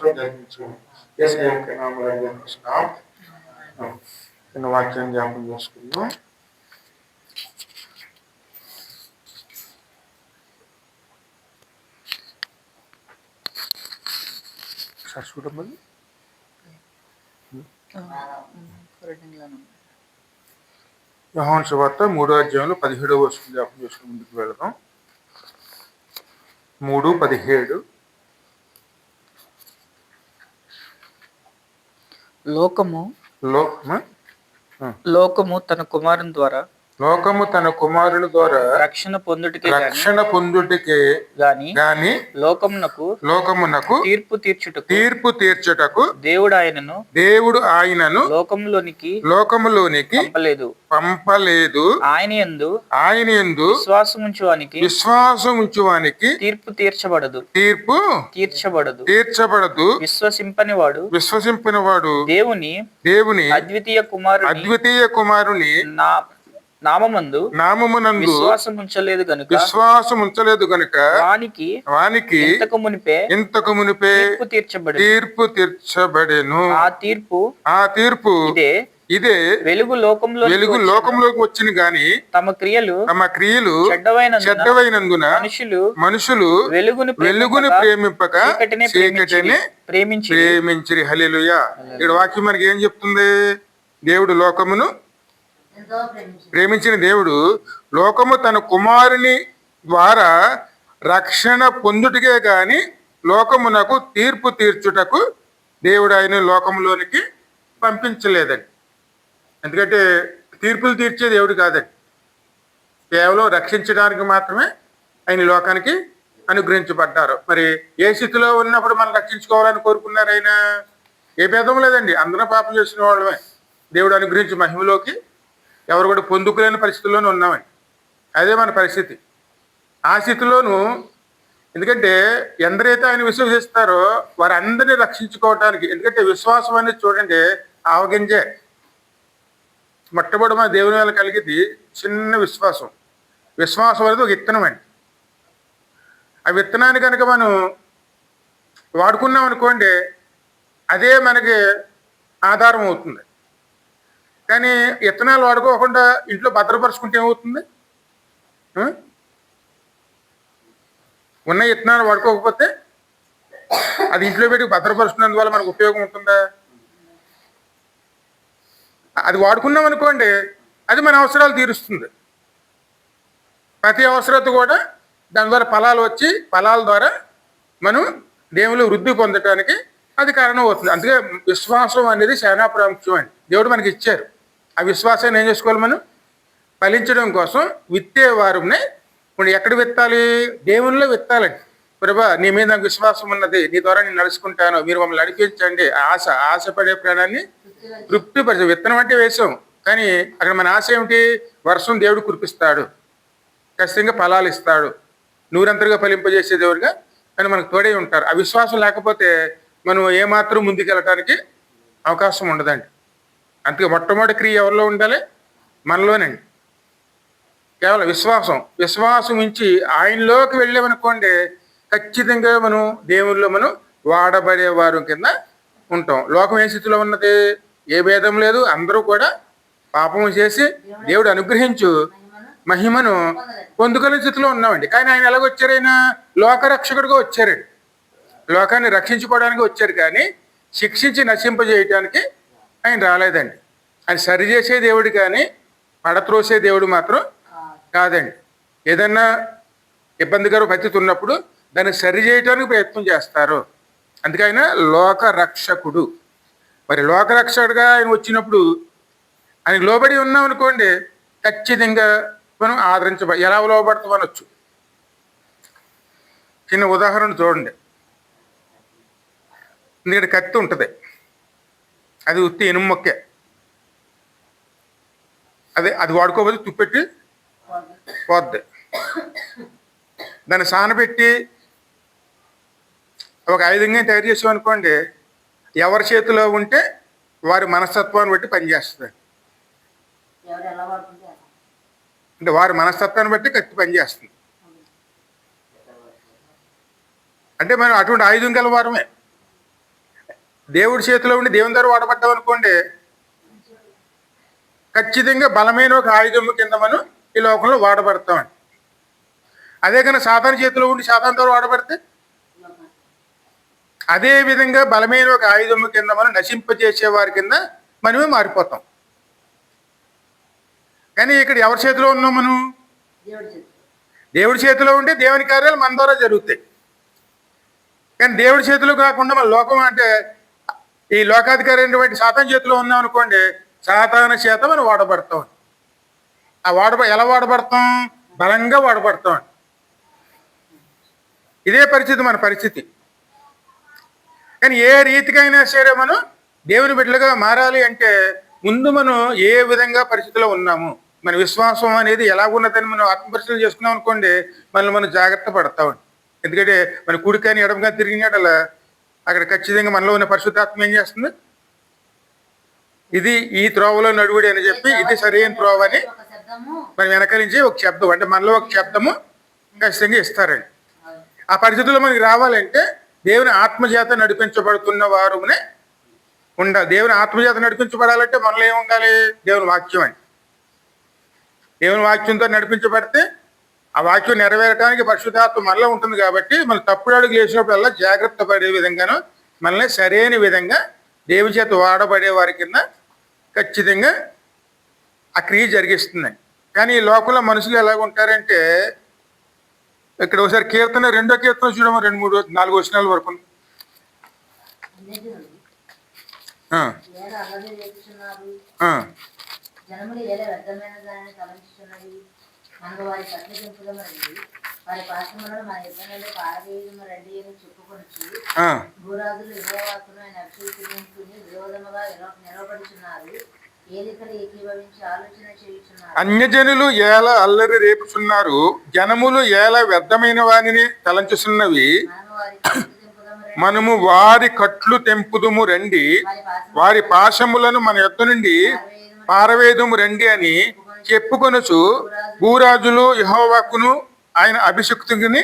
మాత్రం ధరించు ఏసీ యొక్క నామరాజు ధరించున్నాం చిన్న వాక్యం జ్ఞాపకం చేసుకుందాం. చూడమని వ్యవహాన్ సువార్త మూడో అధ్యాయంలో పదిహేడవ వస్తుంది జ్ఞాపకం చేసుకుని ముందుకు వెళదాం. మూడు పదిహేడు. లోకము లోకము లోకము తన కుమారుని ద్వారా లోకము తన కుమారుని ద్వారా రక్షణ పొందుటకే రక్షణ పొందుటికే గాని గాని లోకమునకు లోకమునకు తీర్పు తీర్చుటకు తీర్పు తీర్చుటకు దేవుడు ఆయనను దేవుడు ఆయనను లోకంలోనికి లోకములోనికి పంపలేదు. పంపలేదు. ఆయన యందు ఆయన ఎందు విశ్వాసముంచువానికి విశ్వాసం ఉంచువానికి తీర్పు తీర్చబడదు. తీర్పు తీర్చబడదు. తీర్చబడదు. విశ్వసింపని వాడు విశ్వసింపిన వాడు దేవుని దేవుని అద్వితీయ కుమారుని అద్వితీయ కుమారుని నా నామమందు నామమునందు విశ్వాసం ఉంచలేదు గనుక విశ్వాసం ఉంచలేదు గనుక వానికి వానికి ఇంతకు మునిపే ఇంతకు మునిపే తీర్పు తీర్చబడి తీర్పు తీర్చబడెను. ఆ తీర్పు ఆ తీర్పు ఇదే ఇదే వెలుగు లోకంలో వెలుగు లోకంలోకి వచ్చిన గాని తమ క్రియలు తమ క్రియలు చెడ్డవైన చెడ్డవైనందున మనుషులు మనుషులు వెలుగును వెలుగుని ప్రేమింపక చీకటినే ప్రేమించి ప్రేమించిరి. హల్లెలూయా. ఇక్కడ వాక్యం మనకి ఏం చెప్తుంది? దేవుడు లోకమును ప్రేమించిన దేవుడు లోకము తన కుమారుని ద్వారా రక్షణ పొందుటకే గాని లోకమునకు తీర్పు తీర్చుటకు దేవుడు ఆయన లోకములోనికి పంపించలేదండి. ఎందుకంటే తీర్పులు తీర్చే దేవుడు కాదండి. కేవలం రక్షించడానికి మాత్రమే ఆయన లోకానికి అనుగ్రహించబడ్డారు. మరి ఏ స్థితిలో ఉన్నప్పుడు మనం రక్షించుకోవాలని కోరుకున్నారు ఆయన? ఏ భేదం లేదండి. అందరం పాపం చేసిన వాళ్ళమే. దేవుడు అనుగ్రహించి మహిమలోకి ఎవరు కూడా పొందుకులేని పరిస్థితుల్లోనూ ఉన్నామండి. అదే మన పరిస్థితి. ఆ స్థితిలోనూ ఎందుకంటే ఎందరైతే ఆయన విశ్వసిస్తారో వారందరినీ రక్షించుకోవటానికి ఎందుకంటే విశ్వాసం అనేది చూడండి ఆవగింజే. మొట్టమొదటి మన దేవుని వల్ల కలిగింది చిన్న విశ్వాసం. విశ్వాసం అనేది ఒక విత్తనం అండి. ఆ విత్తనాన్ని కనుక మనం వాడుకున్నాం అనుకోండి అదే మనకి ఆధారం అవుతుంది. కానీ విత్తనాలు వాడుకోకుండా ఇంట్లో భద్రపరుచుకుంటే ఏమవుతుంది? ఉన్న విత్తనాలు వాడుకోకపోతే అది ఇంట్లో పెట్టి భద్రపరుచుకున్నందువల్ల మనకు ఉపయోగం ఉంటుందా? అది వాడుకున్నాం అనుకోండి అది మన అవసరాలు తీరుస్తుంది. ప్రతి అవసరత కూడా దాని ద్వారా ఫలాలు వచ్చి ఫలాల ద్వారా మనం దేవుని వృద్ధి పొందటానికి అది కారణం అవుతుంది అందుకే విశ్వాసం అనేది చాలా ప్రాముఖ్యం అండి దేవుడు మనకి ఇచ్చారు. ఆ విశ్వాసాన్ని ఏం చేసుకోవాలి మనం? ఫలించడం కోసం విత్తే వారిని ఇప్పుడు ఎక్కడ విత్తాలి? దేవునిలో విత్తాలండి. ప్రభా నీ మీద నాకు విశ్వాసం ఉన్నది. నీ ద్వారా నేను నడుచుకుంటాను. మీరు మమ్మల్ని నడిపించండి. ఆశ ఆశపడే ప్రాణాన్ని తృప్తిపరిచే. విత్తనం అంటే వేసాం. కానీ అక్కడ మన ఆశ ఏమిటి? వర్షం దేవుడు కురిపిస్తాడు. ఖచ్చితంగా ఫలాలు ఇస్తాడు. నూరంతరుగా ఫలింపజేసే దేవుడుగా కానీ మనకు తోడే ఉంటారు. ఆ విశ్వాసం లేకపోతే మనం ఏమాత్రం ముందుకెళ్ళటానికి అవకాశం ఉండదండి. అందుకే మొట్టమొదటి క్రియ ఎవరిలో ఉండాలి? మనలోనండి. కేవలం విశ్వాసం. విశ్వాసం ఇచ్చి ఆయనలోకి వెళ్ళామనుకోండి ఖచ్చితంగా మనం దేవుల్లో మనం వాడబడే వారు కింద ఉంటాం. లోకం ఏ స్థితిలో ఉన్నది? ఏ భేదం లేదు. అందరూ కూడా పాపం చేసి దేవుడు అనుగ్రహించు మహిమను పొందుకునే స్థితిలో ఉన్నామండి. కానీ ఆయన ఎలాగొచ్చారు ఆయన లోకరక్షకుడిగా వచ్చారండి. లోకాన్ని రక్షించుకోవడానికి వచ్చారు కానీ శిక్షించి నశింపజేయటానికి ఆయన రాలేదండి. ఆయన సరిచేసే దేవుడు కానీ పడత్రోసే దేవుడు మాత్రం కాదండి. ఏదన్నా ఇబ్బందికర పరిస్థితి ఉన్నప్పుడు దాన్ని సరి చేయడానికి ప్రయత్నం చేస్తారు. అందుకే ఆయన లోక రక్షకుడు మరి లోకరక్షకుడుగా ఆయన వచ్చినప్పుడు ఆయన లోబడి ఉన్నాం అనుకోండి ఖచ్చితంగా మనం ఆదరించబ ఎలా లోబడతాం అనొచ్చు చిన్న ఉదాహరణ చూడండి. ఎందుకంటే కత్తి ఉంటుంది. అది ఉత్తి ఇనుము మొక్కే. అదే అది వాడుకోకపోతే తుప్పెట్టి పోద్ది. దాన్ని సానబెట్టి ఒక ఆయుధంగా తయారు చేసామనుకోండి ఎవరి చేతిలో ఉంటే వారి మనస్తత్వాన్ని బట్టి పనిచేస్తుంది. అంటే వారి మనస్తత్వాన్ని బట్టి కత్తి పనిచేస్తుంది అంటే మనం అటువంటి ఆయుధం గల వారమే. దేవుడి చేతిలో ఉండి దేవుని దగ్గర వాడబడ్డాం అనుకోండి ఖచ్చితంగా బలమైన ఒక ఆయుధం కింద మనం ఈ లోకంలో వాడబడతామండి అదే కనుక సాధారణ చేతిలో ఉండి సాధారణ ద్వారా వాడబడితే? అదే విధంగా బలమైన ఒక ఆయుధం కింద మనం నశింపజేసే వారి కింద మనమే మారిపోతాం. కానీ ఇక్కడ ఎవరి చేతిలో ఉన్నాం మనం? దేవుడి దేవుడి చేతిలో ఉంటే దేవుని కార్యాలు మన ద్వారా జరుగుతాయి. కానీ దేవుడి చేతిలో కాకుండా మన లోకం అంటే ఈ లోకాధికారి శాతం చేతిలో ఉన్నాం అనుకోండి సాతాన శాతం మనం వాడబడతాం. ఆ వాడబ ఎలా వాడబడతాం? బలంగా వాడబడతాం. ఇదే పరిస్థితి మన పరిస్థితి. కానీ ఏ రీతికైనా సరే మనం దేవుని బిడ్డలుగా మారాలి అంటే ముందు మనం ఏ విధంగా పరిస్థితిలో ఉన్నాము? మన విశ్వాసం అనేది ఎలా ఉన్నదని మనం ఆత్మపరిశీలన చేసుకున్నాం అనుకోండి మనల్ని మనం జాగ్రత్త పడతాం. ఎందుకంటే మన కుడి ఎడమగా ఎడమ తిరిగినట్ల అక్కడ ఖచ్చితంగా మనలో ఉన్న పరిశుద్ధాత్మ ఏం చేస్తుంది? ఇది ఈ త్రోవలో నడువుడి అని చెప్పి ఇది సరైన త్రోవ అని మన వెనక నుంచి ఒక శబ్దం అంటే మనలో ఒక శబ్దము ఖచ్చితంగా ఇస్తారండి. ఆ పరిస్థితుల్లో మనకి రావాలంటే దేవుని ఆత్మచేత నడిపించబడుతున్న వారునే ఉండాలి. దేవుని ఆత్మచేత నడిపించబడాలంటే మనలో ఏమి ఉండాలి? దేవుని వాక్యం అని దేవుని వాక్యంతో నడిపించబడితే ఆ వాక్యం నెరవేరడానికి పరిశుద్ధాత్మ మనలో ఉంటుంది కాబట్టి మనం తప్పుడు అడుగులు వేసినప్పుడల్లా జాగ్రత్త పడే విధంగాను మనల్ని సరైన విధంగా దేవుని చేత వాడబడే వారి కింద ఖచ్చితంగా ఆ క్రియ జరిగిస్తుందండి కానీ ఈ లోకంలో మనుషులు ఎలాగ ఉంటారంటే ఇక్కడ ఒకసారి కీర్తన రెండో కీర్తన చూడము? రెండు మూడు నాలుగు వచనాల వరకు. జనములు తలంచుతున్నవి మనకు వారి కట్ల చెంపుదమ రండి వారి పాశ్రమంలో మన ఇబ్బందులు పారవేయదమ రండి అని చెప్పుకొనొచ్చు ఆ. భూరాజులు విరోవాకును ఆయన అక్షించుకుని విరోధముగా నిల- నిలబడుచున్నారు అన్యజనులు ఏల అల్లరి రేపుచున్నారు. జనములు ఏల వ్యర్థమైన వానిని తలంచుచున్నవి. మనము వారి కట్ల తెంపుదుము రండి. వారి పాశములను మన యొద్ద నుండి పారవేదుము రండి అని చెప్పుకొనుచు భూరాజులు యహోవాకును ఆయన అభిషక్తుని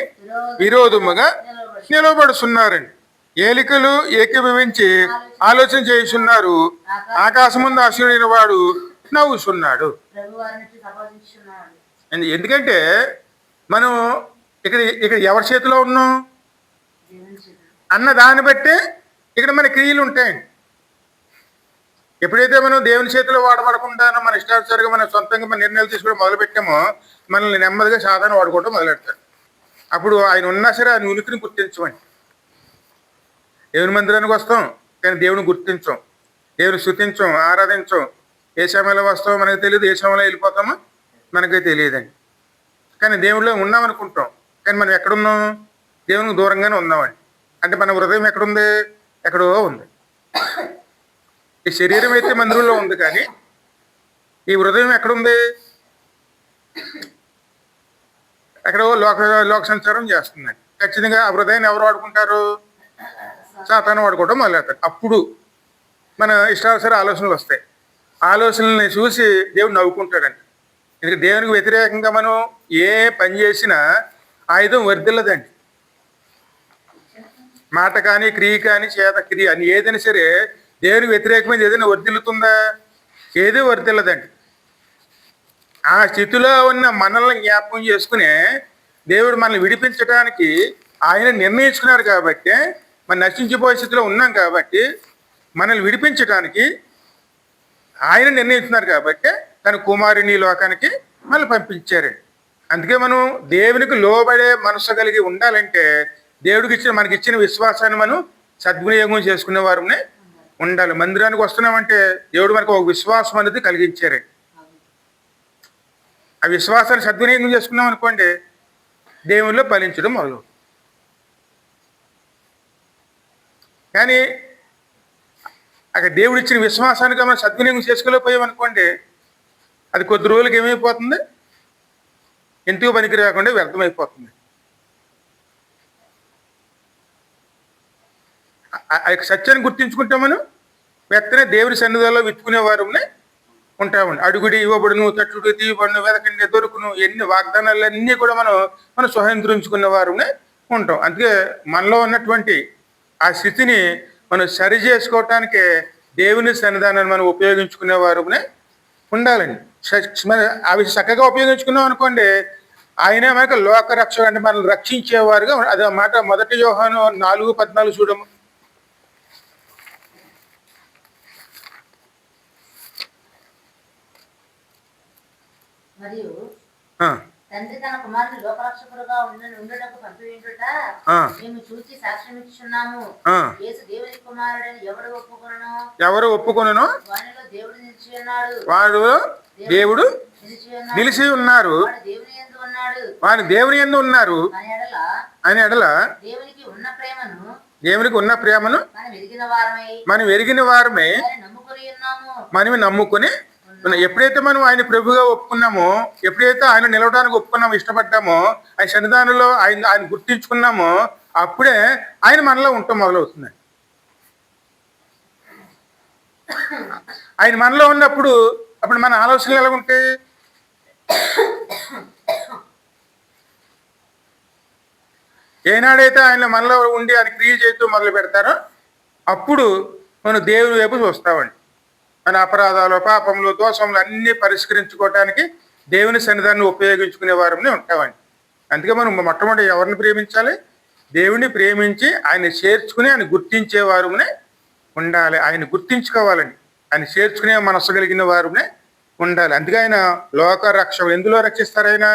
విరోధముగా నిలబడుచున్నారండి. ఏలికలు ఏకీభవించి ఆలోచన చేస్తున్నారు ఆకాశముందు ఆశీనుడైన వాడు నవ్వుతున్నాడు ఎందుకంటే మనం ఇక్కడ ఇక్కడ ఎవరి చేతిలో ఉన్నాం? అన్న దాన్ని బట్టే ఇక్కడ మన క్రియలు ఉంటాయండి. ఎప్పుడైతే మనం దేవుని చేతిలో వాడబడకుండా మన ఇష్టానుసారిగా మన సొంతంగా మన నిర్ణయాలు తీసుకోవడం మొదలుపెట్టామో మనల్ని నెమ్మదిగా సాధారణ వాడుకోవడం మొదలెడతాడు అప్పుడు ఆయన ఉన్నా సరే ఆయన ఉనికిని గుర్తించమండి. దేవుని మందిరానికి వస్తాం కానీ దేవుని గుర్తించం. దేవుని శృతించం ఆరాధించం. ఏ సమయంలో వస్తామో మనకు తెలియదు ఏ సమయంలో వెళ్ళిపోతామో మనకే తెలియదండి. కానీ దేవుడిలో ఉన్నాం అనుకుంటాం కానీ మనం ఎక్కడున్నాం? దేవునికి దూరంగానే ఉన్నామండి. అంటే మన హృదయం ఎక్కడుంది? ఎక్కడో ఉంది. ఈ శరీరం అయితే మందిరంలో ఉంది కానీ ఈ హృదయం ఎక్కడుంది? ఎక్కడో లోక లోక సంచారం చేస్తుందండి ఖచ్చితంగా ఆ హృదయాన్ని ఎవరు వాడుకుంటారు? సాతాను వాడుకోవడం మొదలెడతారు. అప్పుడు మన ఇష్టానుసార ఆలోచనలు వస్తాయి. ఆలోచనల్ని చూసి దేవుడు నవ్వుకుంటాడండి. ఎందుకంటే దేవునికి వ్యతిరేకంగా మనం ఏ పని చేసినా ఆయుధం వర్దిల్లదండి మాట కానీ క్రియ కానీ చేత క్రియ అని ఏదైనా సరే దేవుని వ్యతిరేకమైన ఏదైనా వర్తిల్లుతుందా ఏది వర్తిల్లదండి ఆ స్థితిలో ఉన్న మనల్ని జ్ఞాపకం చేసుకునే దేవుడు మనల్ని విడిపించడానికి ఆయన నిర్ణయించుకున్నారు కాబట్టి మనం నశించిపోయే స్థితిలో ఉన్నాం కాబట్టి మనల్ని విడిపించడానికి ఆయన నిర్ణయించున్నారు కాబట్టి తన కుమారుని లోకానికి మనల్ని పంపించారండి. అందుకే మనం దేవునికి లోబడే మనసు కలిగి ఉండాలంటే దేవుడికి ఇచ్చిన మనకి ఇచ్చిన విశ్వాసాన్ని మనం సద్వినియోగం చేసుకునే వారిని ఉండాలి. మందిరానికి వస్తున్నామంటే దేవుడు మనకు ఒక విశ్వాసం అనేది కలిగించారు. ఆ విశ్వాసాన్ని సద్వినియోగం చేసుకున్నాం అనుకోండి దేవుల్లో ఫలించడం మొదలు. కానీ అక్కడ దేవుడు ఇచ్చిన విశ్వాసానికి మనం సద్వినియోగం చేసుకోలేకపోయామనుకోండి అది కొద్ది రోజులకి ఏమైపోతుంది? ఎందుకు పనికి రాకుండా వ్యర్థమైపోతుంది. ఆ- యొక్క సత్యాన్ని గుర్తించుకుంటే మనం. వెత్తనే దేవుని సన్నిధిలో విత్తుకునే వారునే ఉంటామండి అడుగుడి ఇవ్వబడును తట్టుడు తీయబడును వెదకండి దొరుకును ఎన్ని వాగ్దానాలన్నీ కూడా మనం మనం స్వయంత్రించుకున్న వారునే ఉంటాం. అందుకే మనలో ఉన్నటువంటి ఆ స్థితిని మనం సరి చేసుకోవటానికి దేవుని సన్నిధానాన్ని మనం ఉపయోగించుకునే వారునే ఉండాలండి. మన అవి చక్కగా ఉపయోగించుకున్నాం అనుకోండి ఆయనే మనకు లోక రక్షణ అంటే మనల్ని రక్షించేవారుగా అదే మాట మొదటి వ్యూహాను నాలుగు పద్నాలుగు చూడము. మరియు ఆ, తండ్రి తన కుమారుని లోకరక్షకుడుగా ఉండ- ఉండుటకు పంపివేయుట ఆ, మేము చూచి సాక్ష్యం ఇచ్చున్నాము ఆ. యేసు దేవుని కుమారుడని ఎవడు ఒప్పుకొనను? ఎవరు ఒప్పుకొనునో? దేవుడు నిలిచి ఉన్నాడు. వాడు దేవుడు నిలిచి ఉన్నారు. వారి దేవుని ఎందు ఉన్నారు. అని ఎడల దేవునికి ఉన్న ప్రేమను దేవునికి ఉన్న ప్రేమను మనం ఎరిగిన వారమై మనం ఎరిగిన వారమే దాన్ని నమ్ముకొని మనం ఎప్పుడైతే మనం ఆయన ప్రభుగా ఒప్పుకున్నామో ఎప్పుడైతే ఆయన నిలవడానికి ఒప్పుకున్నామో ఇష్టపడ్డామో ఆయన సన్నిధానంలో ఆయన ఆయన గుర్తించుకున్నామో అప్పుడే ఆయన మనలో ఉండటం మొదలవుతుంది. ఆయన మనలో ఉన్నప్పుడు అప్పుడు మన ఆలోచనలు ఎలా ఉంటాయి? ఏనాడైతే ఆయన మనలో ఉండి ఆయన క్రియ చేస్తూ మొదలు పెడతారో అప్పుడు మనం దేవుని వైపు చూస్తామండి. మన అపరాధాలు పాపములు దోషములు అన్నీ పరిష్కరించుకోవటానికి దేవుని సన్నిధాన్ని ఉపయోగించుకునే వారిని ఉంటామండి. అందుకే మనం మొట్టమొదటి ఎవరిని ప్రేమించాలి? దేవుని ప్రేమించి ఆయన చేర్చుకుని ఆయన గుర్తించే వారునే ఉండాలి. ఆయన గుర్తించుకోవాలండి. ఆయన చేర్చుకునే మనసు కలిగిన వారునే ఉండాలి. అందుకే ఆయన లోక రక్ష ఎందులో రక్షిస్తారు ఆయన?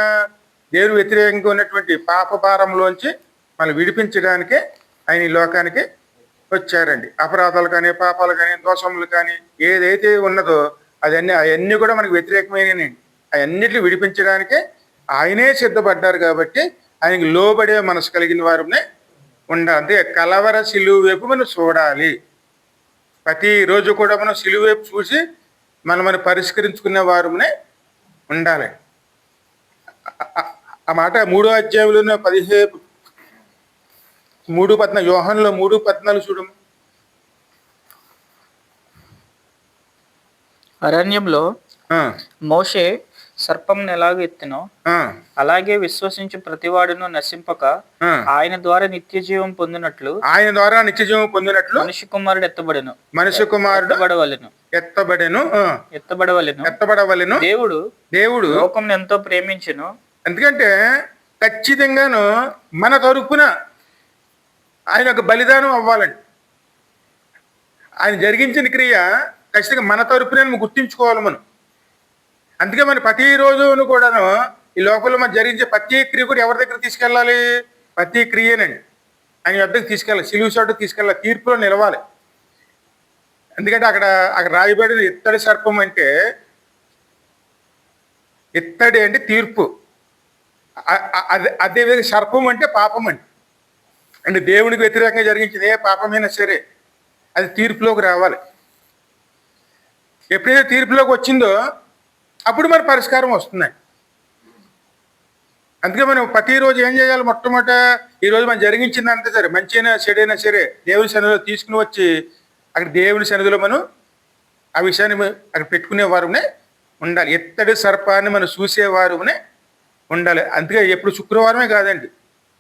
దేవుని వ్యతిరేకంగా ఉన్నటువంటి పాప భారంలోంచి మనం విడిపించడానికే ఆయన ఈ లోకానికి వచ్చారండి. అపరాధాలు కానీ పాపాలు కానీ దోషములు కానీ ఏదైతే ఉన్నదో అదన్నీ అవన్నీ కూడా మనకు వ్యతిరేకమైనవి. అవన్నిటిని విడిపించడానికే ఆయనే సిద్ధపడ్డారు కాబట్టి ఆయనకి లోబడే మనసు కలిగిన వారునే ఉండాలి. అంటే కలవర సిలువు వైపు మనం చూడాలి. ప్రతిరోజు కూడా మనం సిలువు వైపు చూసి మనం మనం పరిష్కరించుకునే వారునే ఉండాలి. ఆ- మాట మూడో అధ్యాయంలో పదిహేను మూడు పద్నాలుగు యోహన్లో మూడు పద్నాలుగు చూడము అరణ్యంలో మోషే సర్పంను ఎలాగ ఎత్తినో అలాగే విశ్వసించి ప్రతివాడును నశింపక. ఆయన ద్వారా నిత్య జీవం పొందినట్లు ఆయన ద్వారా నిత్యజీవం పొందినట్లు మనిషి కుమారుడు ఎత్తబడెను. మనిషి కుమారుడు ఎత్తబడవలెను. ఎత్తబడెను ఎత్తబడవలెను. ఎత్తబడవలెను. దేవుడు దేవుడు లోకం ఎంతో ప్రేమించెను. ఎందుకంటే ఖచ్చితంగాను మన తరపున ఆయన ఒక బలిదానం అవ్వాలండి ఆయన జరిగించిన క్రియ ఖచ్చితంగా మన తరపున మనం గుర్తించుకోవాలి మనం. అందుకే మనం ప్రతిరోజును కూడాను ఈ లోపల మనం జరిగించే ప్రతి క్రియ కూడా ఎవరి దగ్గర తీసుకెళ్ళాలి? ప్రతి క్రియనండి. ఆయన వద్దకు తీసుకెళ్ళాలి. సిలువు చోట తీసుకెళ్ళాలి. తీర్పులో నిలవాలి. ఎందుకంటే అక్కడ అక్కడ రాయబడిన ఇత్తడి సర్పం అంటే ఇత్తడి అంటే తీర్పు. అదే అదేవిధంగా సర్పం అంటే పాపం అండి. అంటే దేవునికి వ్యతిరేకంగా జరిగించింది ఏ పాపమైనా సరే అది తీర్పులోకి రావాలి. ఎప్పుడైతే తీర్పులోకి వచ్చిందో అప్పుడు మన పరిష్కారం వస్తున్నాయి. అందుకే మనం ప్రతిరోజు ఏం చేయాలి? మొట్టమొదట ఈరోజు మనం జరిగించింది అంతే సరే. మంచైనా చెడైనా సరే దేవుని సన్నిధిలో తీసుకుని వచ్చి అక్కడ దేవుని సన్నిధిలో మనం ఆ విషయాన్ని మనం అక్కడ పెట్టుకునే వారునే ఉండాలి. ఎత్తడి సర్పాన్ని మనం చూసేవారునే ఉండాలి. అందుకే ఎప్పుడు శుక్రవారమే కాదండి.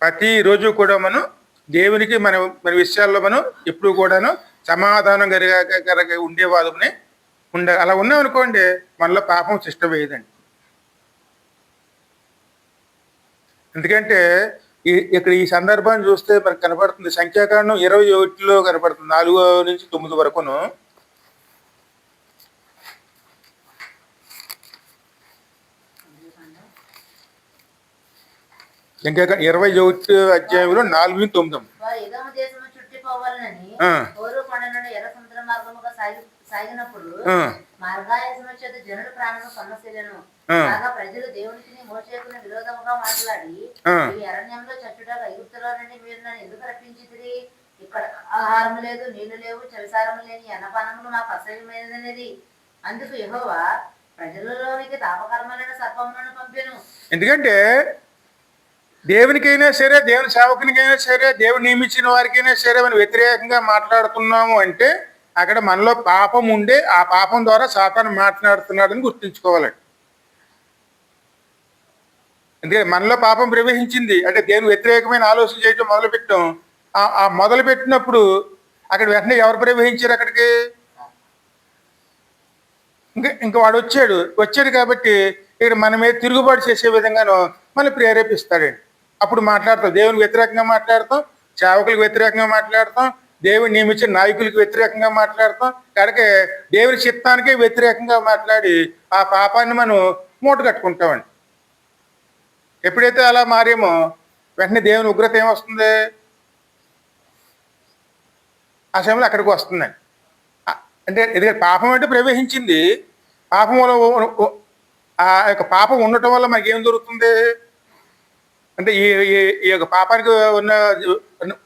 ప్రతిరోజు కూడా మనం దేవునికి మన మన విషయాల్లో మనం ఎప్పుడు కూడాను సమాధానం కరగ ఉండేవాళ్ళని ఉండాలి అలా ఉన్నాం అనుకోండి మనలో పాపం శిష్ట వేయదండి ఎందుకంటే ఇక్కడ ఈ సందర్భాన్ని చూస్తే మనకు కనపడుతుంది సంఖ్యాకాండం ఇరవై ఒకటిలో కనపడుతుంది నాలుగో నుంచి తొమ్మిది వరకును సంఖ్యాకాండం ఇరవై ఒకటి అధ్యాయంలో నాలుగు నుంచి తొమ్మిది వారు ఎదమ దేశము చుట్టిపోవాలని ఆ. ఓరు కొండ నుండి ఎర్ర సముద్ర మార్గముగా సాగి సాగినప్పుడు ఆ, మార్గాయసము ప్రజలు దేవునికి విరోధముగా మాట్లాడి. ఈ అరణ్యంలో చచ్చుట ఐగుప్తులో నుండి మీరు నన్ను ఎందుకు ఇక్కడ ఆహారం లేదు నీళ్ళు లేవు లేని అన్నపానములు మాకు అసహ్యమైనది అందుకు యెహోవా ప్రజలలోనికి తాపకర్మలైన సర్పములను పంపెను. ఎందుకంటే దేవునికైనా సరే దేవుని సేవకునికైనా సరే దేవుడు నియమించిన వారికైనా సరే మనం వ్యతిరేకంగా మాట్లాడుతున్నాము అంటే అక్కడ మనలో పాపం ఉండే ఆ పాపం ద్వారా సాతాను మాట్లాడుతున్నాడని గుర్తుంచుకోవాలండి. ఎందుకంటే మనలో పాపం ప్రవేశించింది అంటే దేవుని వ్యతిరేకమైన ఆలోచన చేయటం మొదలుపెట్టాం. ఆ- ఆ మొదలు పెట్టినప్పుడు అక్కడ వెంటనే ఎవరు ప్రవేశించారు అక్కడికి? ఇంకా ఇంకా వాడు వచ్చాడు. వచ్చాడు కాబట్టి ఇక్కడ మన మీద తిరుగుబాటు చేసే విధంగాను మనం ప్రేరేపిస్తాడండి. అప్పుడు మాట్లాడతాం. దేవునికి వ్యతిరేకంగా మాట్లాడతాం. సేవకులకు వ్యతిరేకంగా మాట్లాడతాం. దేవుని నియమించిన నాయకులకు వ్యతిరేకంగా మాట్లాడతాం. కనుక దేవుని చిత్తానికే వ్యతిరేకంగా మాట్లాడి ఆ పాపాన్ని మనం మూట కట్టుకుంటామండి. ఎప్పుడైతే అలా మారేమో వెంటనే దేవుని ఉగ్రత ఏమొస్తుంది? ఆ సమయంలో అక్కడికి వస్తుందండి. అంటే ఎందుకంటే పాపం అంటే ప్రవేశించింది. పాపం వల్ల ఆ యొక్క పాపం ఉండటం వల్ల మనకేం దొరుకుతుంది? అంటే ఈ ఈ- యొక్క పాపానికి ఉన్న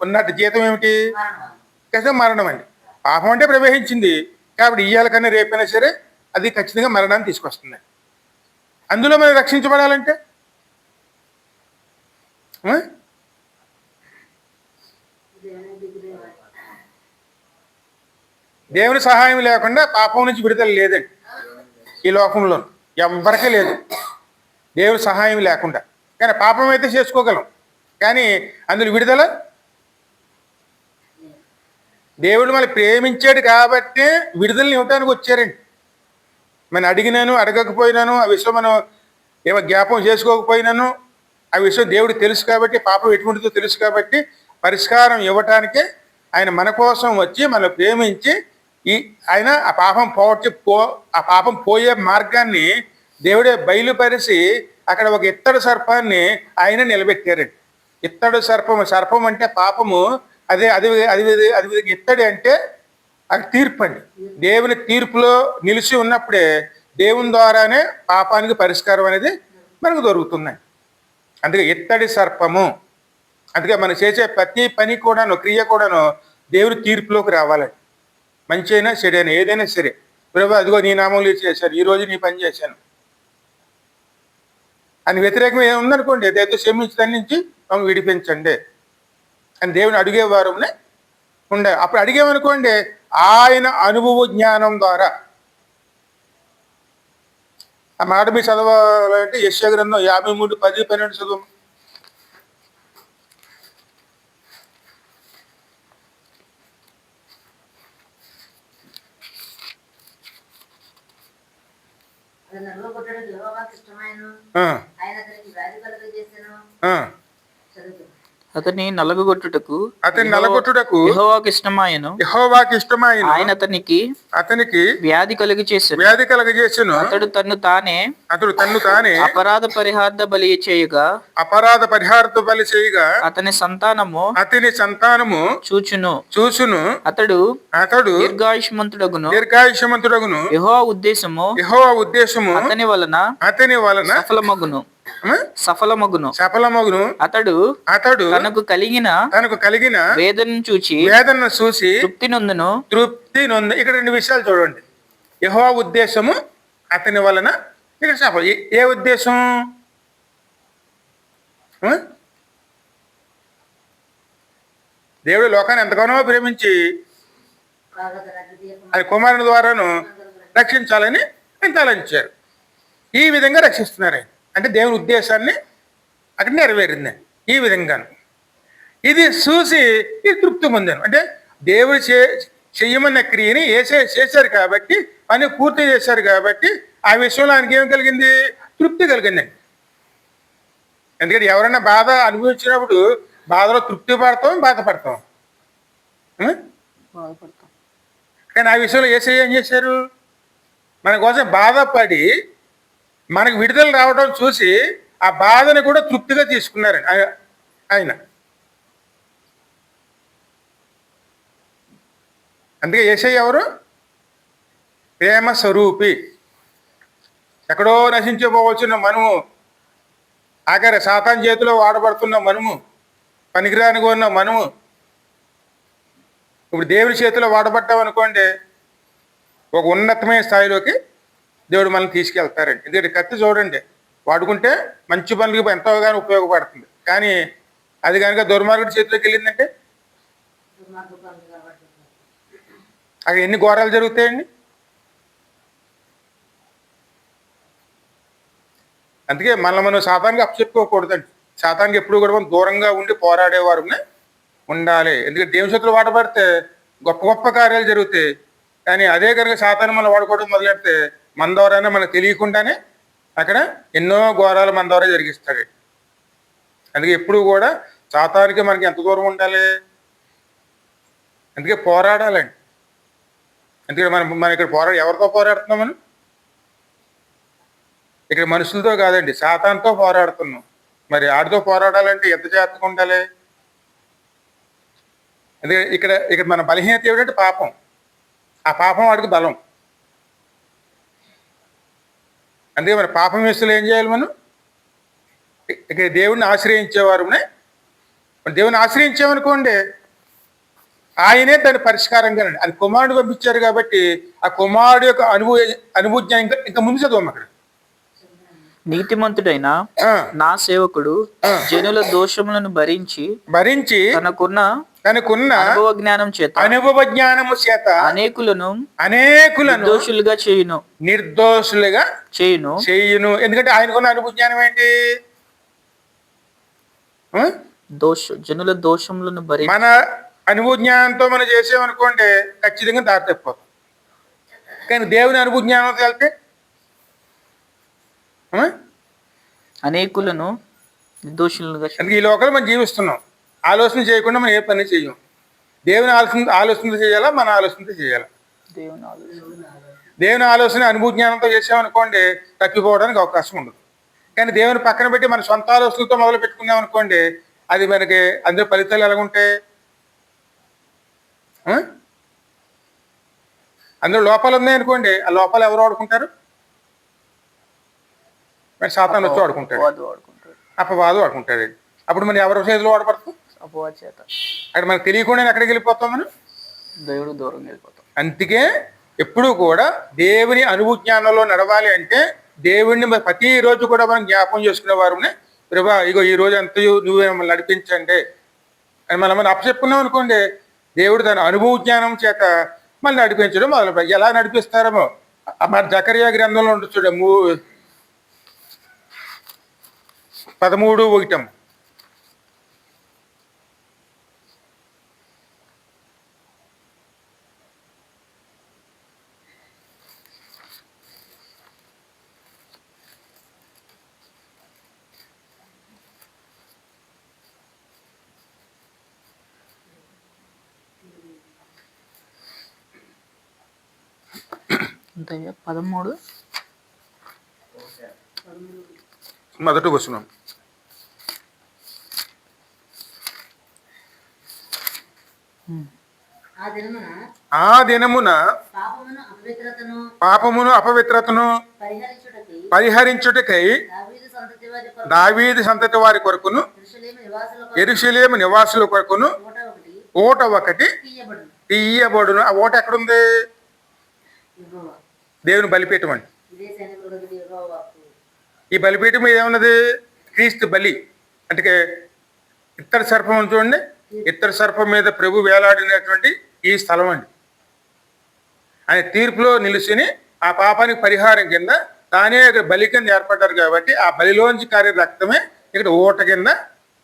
ఉన్నట్టు జీతం ఏమిటి? మరణం ఖచ్చితంగా మరణం అండి. పాపం అంటే ప్రవేశించింది. కాబట్టి ఇయ్యాల కన్నా రేపైనా సరే అది ఖచ్చితంగా మరణాన్ని తీసుకొస్తుంది. అందులో మనం రక్షించబడాలంటే? దేవుని సహాయం లేకుండా పాపం నుంచి విడుదల లేదండి. ఈ లోకంలో ఎవ్వరికీ లేదు. దేవుని సహాయం లేకుండా. కానీ పాపం అయితే చేసుకోగలం. కానీ అందులో విడుదల? దేవుడు మళ్ళీ ప్రేమించాడు కాబట్టి విడుదలని ఇవ్వటానికి వచ్చారండి. మనం అడిగినాను అడగకపోయినాను ఆ విషయం మనం ఏమో జ్ఞాపం చేసుకోకపోయినాను ఆ విషయం దేవుడు తెలుసు కాబట్టి పాపం ఎటువంటిదో తెలుసు కాబట్టి పరిష్కారం ఇవ్వటానికే ఆయన మన కోసం వచ్చి మనం ప్రేమించి ఈ ఆయన ఆ పాపం పోవచ్చు పో ఆ పాపం పోయే మార్గాన్ని దేవుడే బయలుపరిచి అక్కడ ఒక ఇత్తడి సర్పాన్ని ఆయన నిలబెట్టారండి. ఇత్తడు సర్పం సర్పం అంటే పాపము అదే అది అది అది ఇత్తడి అంటే అది తీర్పు అండి. దేవుని తీర్పులో నిలిచి ఉన్నప్పుడే దేవుని ద్వారానే పాపానికి పరిష్కారం అనేది మనకు దొరుకుతున్నాయి అందుకే ఇత్తడి సర్పము అందుకే మనం చేసే ప్రతి పని కూడాను క్రియ కూడాను దేవుని తీర్పులోకి రావాలండి. మంచి అయినా చెడైనా ఏదైనా సరే. ప్రభు అదిగో నీ నామంలో చేశాను ఈ రోజు నీ పని చేశాను. అని వ్యతిరేకం ఏముందనుకోండి ఏదైతే క్షమించడాన్ని నుంచి మమ్మల్ని విడిపించండి అని దేవుని అడిగేవారునే ఉండే. అప్పుడు అడిగేమనుకోండి ఆయన అనుభవ జ్ఞానం ద్వారా. ఆ మాట మీరు చదవాలంటే యశ్య గ్రంథం యాభై మూడు పది పన్నెండు చదువు. అది నలుగురు ఆయన అతని నలగగొట్టుటకు అతని నలగొట్టుటకు యెహోవాకు ఇష్టమాయను. యహోవాకి ఇష్టమైన ఆయన అతనికి అతనికి వ్యాధి కలుగు చేసెను వ్యాధి కలగజేసును. అతడు తన్ను తానే అతడు తన్ను తానే అపరాధ పరిహార్థ బలి చేయగా అపరాధ పరిహారత బలి చేయగా అతని సంతానము అతని సంతానము చూచును. చూసును అతడు అతడు దీర్ఘాయుష్మంతుడగును. దీర్ఘాయుషమంతుడగును. యెహోవా ఉద్దేశము యహోవా ఉద్దేశము అతని వలన అతని వలన సఫలమగును. సఫలమగును. సఫలమగును. అతడు అతడు తనకు కలిగిన తనకు కలిగిన వేదనను చూచి వేదనను చూసి తృప్తి నొందును. తృప్తి నొంది. ఇక్కడ రెండు విషయాలు చూడండి. యహోవా ఉద్దేశము అతని వలన ఇక్కడ సఫలం. ఏ- ఉద్దేశం? దేవుడు లోకాన్ని ఎంతగానో ప్రేమించి అది కుమారుని ద్వారాను రక్షించాలని ఆయన తలంచారు ఈ విధంగా రక్షిస్తున్నారు ఆయన. అంటే దేవుని ఉద్దేశాన్ని అక్కడ నెరవేరిందండి ఈ విధంగాను. ఇది చూసి ఇది తృప్తి పొందాను. అంటే దేవుడు చే చెయ్యమన్న క్రియని వేసే చేశారు కాబట్టి పని పూర్తి చేశారు కాబట్టి ఆ విషయంలో ఆయనకి ఏం కలిగింది? తృప్తి కలిగిందండి ఎందుకంటే ఎవరైనా బాధ అనుభవించినప్పుడు బాధలో తృప్తి పడతాం బాధపడతాం. ఆ? కానీ ఆ విషయంలో ఏసై ఏం చేశారు? మన కోసం బాధపడి మనకు విడుదల రావడం చూసి ఆ బాధను కూడా తృప్తిగా తీసుకున్నారు ఆయన. అందుకే ఏసై ఎవరు? ప్రేమ స్వరూపి. ఎక్కడో నశించిపోవచ్చున్న మనము ఆఖరి సాతాన్ చేతిలో వాడబడుతున్న మనము పనికిరానికి ఉన్న మనము ఇప్పుడు దేవుని చేతిలో వాడబడ్డాం అనుకోండి ఒక ఉన్నతమైన స్థాయిలోకి దేవుడు మనల్ని తీసుకెళ్తారండి. ఎందుకంటే కత్తి చూడండి. వాడుకుంటే మంచి పనులకి ఎంతోగానో ఉపయోగపడుతుంది. కానీ అది కనుక దుర్మార్గుడి చేతిలోకి వెళ్ళిందంటే? అక్కడ ఎన్ని ఘోరాలు జరుగుతాయండి? అందుకే మనల్ని మనం శాతానికి అప్పచెప్పుకోకూడదండి. శాతానికి ఎప్పుడు కూడా మనం దూరంగా ఉండి పోరాడేవారు ఉండాలి. ఎందుకంటే దేవుని చేతులు వాడబడితే గొప్ప గొప్ప కార్యాలు జరుగుతాయి. కానీ అదే కనుక శాతాన్ని మనం వాడుకోవడం మొదలెడితే మన ద్వారానే మనకు తెలియకుండానే అక్కడ ఎన్నో ఘోరాలు మన ద్వారా జరిగిస్తాడు అందుకే ఎప్పుడు కూడా సాతానికి మనకి ఎంత దూరం ఉండాలి? అందుకే పోరాడాలండి. అందుకే మనం మన ఇక్కడ పోరాడు ఎవరితో పోరాడుతున్నాం మనం? ఇక్కడ మనుషులతో కాదండి సాతాన్తో పోరాడుతున్నాం. మరి ఆడితో పోరాడాలంటే ఎంత జాగ్రత్తగా ఉండాలి? అందుకే ఇక్కడ ఇక్కడ మన బలహీనత ఏమిటంటే పాపం. ఆ పాపం వాడికి బలం. అందుకే మన పాపం వేస్తులు ఏం చేయాలి మనం? ఇక దేవుణ్ణి దేవుడిని ఆశ్రయించేవారునే దేవుని ఆశ్రయించామనుకోండి ఆయనే దాని పరిష్కారంగా అది కుమారుడు పంపించారు కాబట్టి ఆ కుమారుడు యొక్క అనుభవ అనుభూతి ఇంకా ఇంకా ముందు చదువు అక్కడ. నీతిమంతుడైన నా సేవకుడు జనుల దోషములను భరించి భరించి తనకున్న తనకున్న అనుభవ జ్ఞానం చేత అనుభవ జ్ఞానము చేత అనేకులను అనేకులను దోషులుగా చేయును. నిర్దోషులుగా చేయును. చేయును. ఎందుకంటే ఆయనకున్న అనుభవ జ్ఞానం ఏంటి? దోష జనుల దోషములను భరించి మన అనుభవ జ్ఞానంతో మనం చేసామనుకోండి ఖచ్చితంగా దారి తప్పిపోతాం. కానీ దేవుని అనుభవ జ్ఞానంతో వెళ్తే? అనేకులను నిర్దోషులుగా. అందుకే ఈ లోకంలో మనం జీవిస్తున్నాం. ఆలోచన చేయకుండా మనం ఏ పని చెయ్యం. దేవుని ఆలోచన ఆలోచన చేయాలా? మన ఆలోచనతో చేయాలా? దేవుని ఆలోచన. దేవుని ఆలోచన అనుభవ జ్ఞానంతో చేసామనుకోండి తప్పిపోవడానికి అవకాశం ఉండదు. కానీ దేవుని పక్కన పెట్టి మన సొంత ఆలోచనలతో మొదలు పెట్టుకున్నాం అనుకోండి అది మనకి అందులో ఫలితాలు ఎలాగుంటాయి? అందులో లోపాలు ఉన్నాయనుకోండి ఆ లోపాలు ఎవరు వాడుకుంటారు? మరి సాతాను వచ్చి వాడుకుంటాడు. అపవాది వాడుకుంటాడు. అపవాదు వాడుకుంటాడు. అప్పుడు మనం ఎవరి చేతిలో వాడపడుతుంది అపవాది చేత. అక్కడ మనకు తెలియకుండా ఎక్కడికి వెళ్ళిపోతాం మనం? దేవుడు దూరం వెళ్ళిపోతాం. అందుకే ఎప్పుడూ కూడా దేవుని అనుభూజ్ఞానంలో నడవాలి అంటే దేవుడిని మరి ప్రతి రోజు కూడా మనం జ్ఞాపకం చేసుకునే వారునే ప్రభా ఇగో ఈ రోజు అంత నువ్వే మమ్మల్ని నడిపించండి. అని మనం మనం అప్పచెప్పుకున్నాం అనుకోండి దేవుడు తన అనుభవ జ్ఞానం చేత మళ్ళీ నడిపించడం మొదలు. ఎలా నడిపిస్తారమో? ఆ మన జకరియా గ్రంథంలో చూడ మూ పదమూడు ఒకటం. అంతయ్యా పదమూడు. మొదటి వచనం. ఆ దినమున పాపమును అపవిత్రతను పరిహరించుటకి దావీదు సంతతి వారి కొరకును యెరూషలేము నివాసుల కొరకు ఎరుషలేము నివాసుల కొరకును ఓట ఒకటి తీయబడును. ఆ ఓట ఎక్కడుంది? దేవుని బలిపీఠం అండి. ఈ బలిపీఠం మీద ఏమున్నది? క్రీస్తు బలి. అంటే ఇత్తడి సర్పం చూడండి. ఇత్తడి సర్పం మీద ప్రభు వేలాడినటువంటి ఈ స్థలం అండి. ఆయన తీర్పులో నిలిచిని ఆ పాపానికి పరిహారం కింద తానే ఇక్కడ బలి కింద ఏర్పడ్డారు కాబట్టి ఆ బలిలోంచి కారే రక్తమే ఇక్కడ ఓట కింద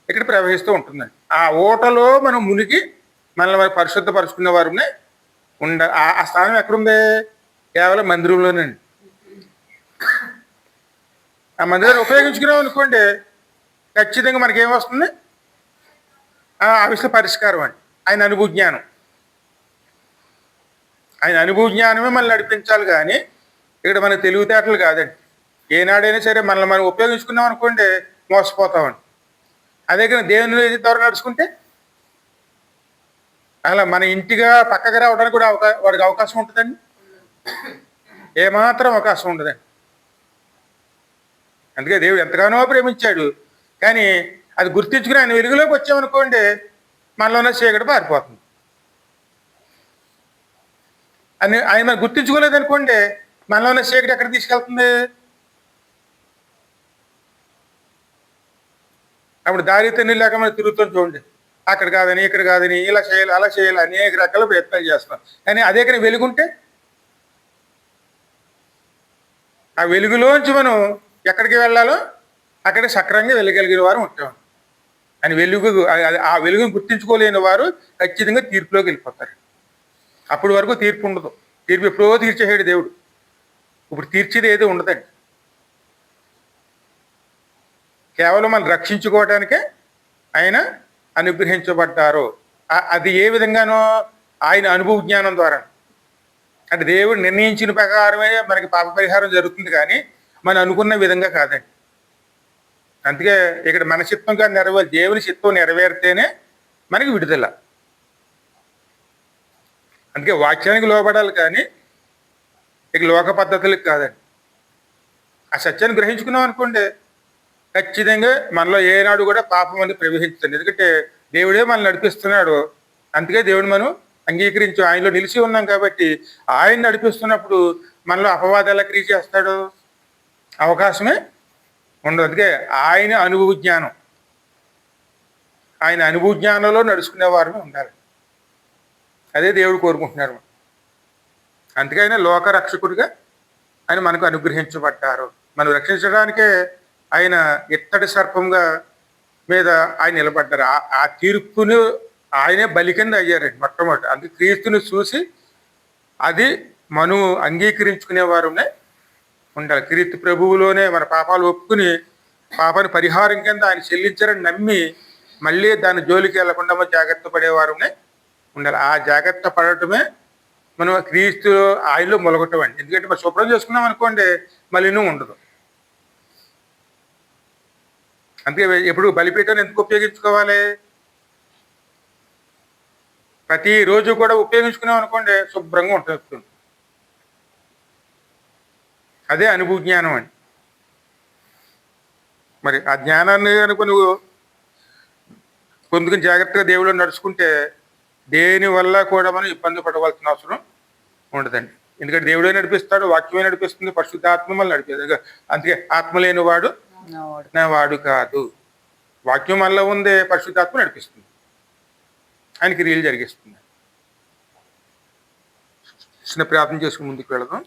ఇక్కడ ప్రవహిస్తూ ఉంటుందండి. ఆ ఓటలో మనం మునిగి మనల్ని మరి పరిశుద్ధపరుచుకునే వారునే ఉండ ఆ- ఆ స్థానం ఎక్కడుంది? కేవలం మందిరంలోనండి ఆ మందిరాన్ని ఉపయోగించుకున్నాం అనుకోండి ఖచ్చితంగా మనకి వస్తుంది? ఆ విషయ పరిష్కారం అండి. ఆయన అనుభవ జ్ఞానం. ఆయన అనుభవ జ్ఞానమే మనల్ని నడిపించాలి కానీ ఇక్కడ మన తెలివితేటలు కాదండి. ఏనాడైనా సరే మనల్ని మనం ఉపయోగించుకున్నాం అనుకోండి మోసపోతామండి. అదే కానీ దేవుని ద్వారా నడుచుకుంటే అలా మన ఇంటిగా పక్కకి రావడానికి కూడా అవకా వాడికి అవకాశం ఉంటుందండి. ఏమాత్రం అవకాశం ఉండదండి. అందుకే దేవుడు ఎంతగానో ప్రేమించాడు. కానీ అది గుర్తించుకుని ఆయన వెలుగులోకి వచ్చామనుకోండి మనలో ఉన్న చీకటి పారిపోతుంది. అని ఆయన మనం గుర్తించుకోలేదు అనుకోండి మనలో ఉన్న చీకటి ఎక్కడ తీసుకెళ్తుంది? అప్పుడు దారి లేక మనం తిరుగుతాం చూడండి. అక్కడ కాదని ఇక్కడ కాదని ఇలా చేయాలి అలా చేయాలి అనేక రకాల ప్రయత్నాలు చేస్తాం. కానీ అదే కానీ వెలుగుంటే ఆ వెలుగులోంచి మనం ఎక్కడికి వెళ్ళాలో అక్కడ సక్రంగా వెళ్ళగలిగిన వారు ఉంటాం. అని వెలుగు ఆ- ఆ వెలుగును గుర్తించుకోలేని వారు ఖచ్చితంగా తీర్పులోకి వెళ్ళిపోతారు. అప్పటి వరకు తీర్పు ఉండదు. తీర్పు ఎప్పుడో తీర్చేసాడు దేవుడు. ఇప్పుడు తీర్చేది ఏది ఉండదండి. కేవలం మనం రక్షించుకోవడానికే ఆయన అనుగ్రహించబడ్డారు. అది ఏ విధంగానో ఆయన అనుభవ జ్ఞానం ద్వారా. అంటే దేవుడు నిర్ణయించిన ప్రకారమే మనకి పాప పరిహారం జరుగుతుంది కానీ మనం అనుకున్న విధంగా కాదండి. అందుకే ఇక్కడ మన చిత్తంగా నెరవేరు దేవుని చిత్తం నెరవేరితేనే మనకి విడుదల. అందుకే వాక్యానికి లోపడాలి కానీ ఇక లోక పద్ధతులకు కాదండి. ఆ సత్యాన్ని గ్రహించుకున్నాం అనుకోండి ఖచ్చితంగా మనలో ఏనాడు కూడా పాపం అని ప్రవహించండి ఎందుకంటే దేవుడే మనల్ని నడిపిస్తున్నాడు. అందుకే దేవుడు మనం అంగీకరించు ఆయనలో నిలిచి ఉన్నాం కాబట్టి ఆయన నడిపిస్తున్నప్పుడు మనలో అపవాదాలు క్రియ చేస్తాడు? అవకాశమే ఉండదు. అందుకే ఆయన అనుభవ జ్ఞానం. ఆయన అనుభవ జ్ఞానంలో నడుచుకునే వారమే ఉండాలి. అదే దేవుడు కోరుకుంటున్నారు. అందుకైనా లోక రక్షకుడిగా ఆయన మనకు అనుగ్రహించబడ్డారు. మనం రక్షించడానికే ఆయన ఇత్తడి సర్పంగా మీద ఆయన నిలబడ్డారు. ఆ- ఆ తీర్పును ఆయనే బలి కింద అయ్యారండి మొట్టమొదటి. అందుకే క్రీస్తుని చూసి అది మనం అంగీకరించుకునే వారునే ఉండాలి. క్రీస్తు ప్రభువులోనే మన పాపాలు ఒప్పుకుని పాపాన్ని పరిహారం కింద ఆయన చెల్లించారని నమ్మి మళ్ళీ దాని జోలికి వెళ్ళకుండా జాగ్రత్త పడేవారునే ఉండాలి. ఆ జాగ్రత్త పడటమే మనం క్రీస్తు ఆయిల్లో మొలగొట్టమండి. ఎందుకంటే మనం శుభ్రం చేసుకున్నాం అనుకోండి మళ్ళీ ఉండదు. అందుకే ఎప్పుడు బలిపీఠాన్ని ఎందుకు ఉపయోగించుకోవాలి? ప్రతి రోజు కూడా ఉపయోగించుకున్నాం అనుకోండి శుభ్రంగా ఉంటుంది అదే అనుభవ జ్ఞానం అండి. మరి ఆ జ్ఞానాన్ని కనుక నువ్వు పొందుకుని జాగ్రత్తగా దేవుళ్ళు నడుచుకుంటే దేని వల్ల కూడా మనం ఇబ్బంది పడవలసిన అవసరం ఉండదండి. ఎందుకంటే దేవుడే నడిపిస్తాడు వాక్యమే నడిపిస్తుంది పరిశుద్ధాత్మ వల్ల నడిపేది. అందుకే ఆత్మ లేని వాడు. నా వాడు కాదు. వాక్యం మనలో ఉందే పరిశుద్ధాత్మ నడిపిస్తుంది. ఆయన క్రియలు జరిగిస్తుంది. చిన్న ప్రార్థన చేసుకుని ముందుకు వెళదాం.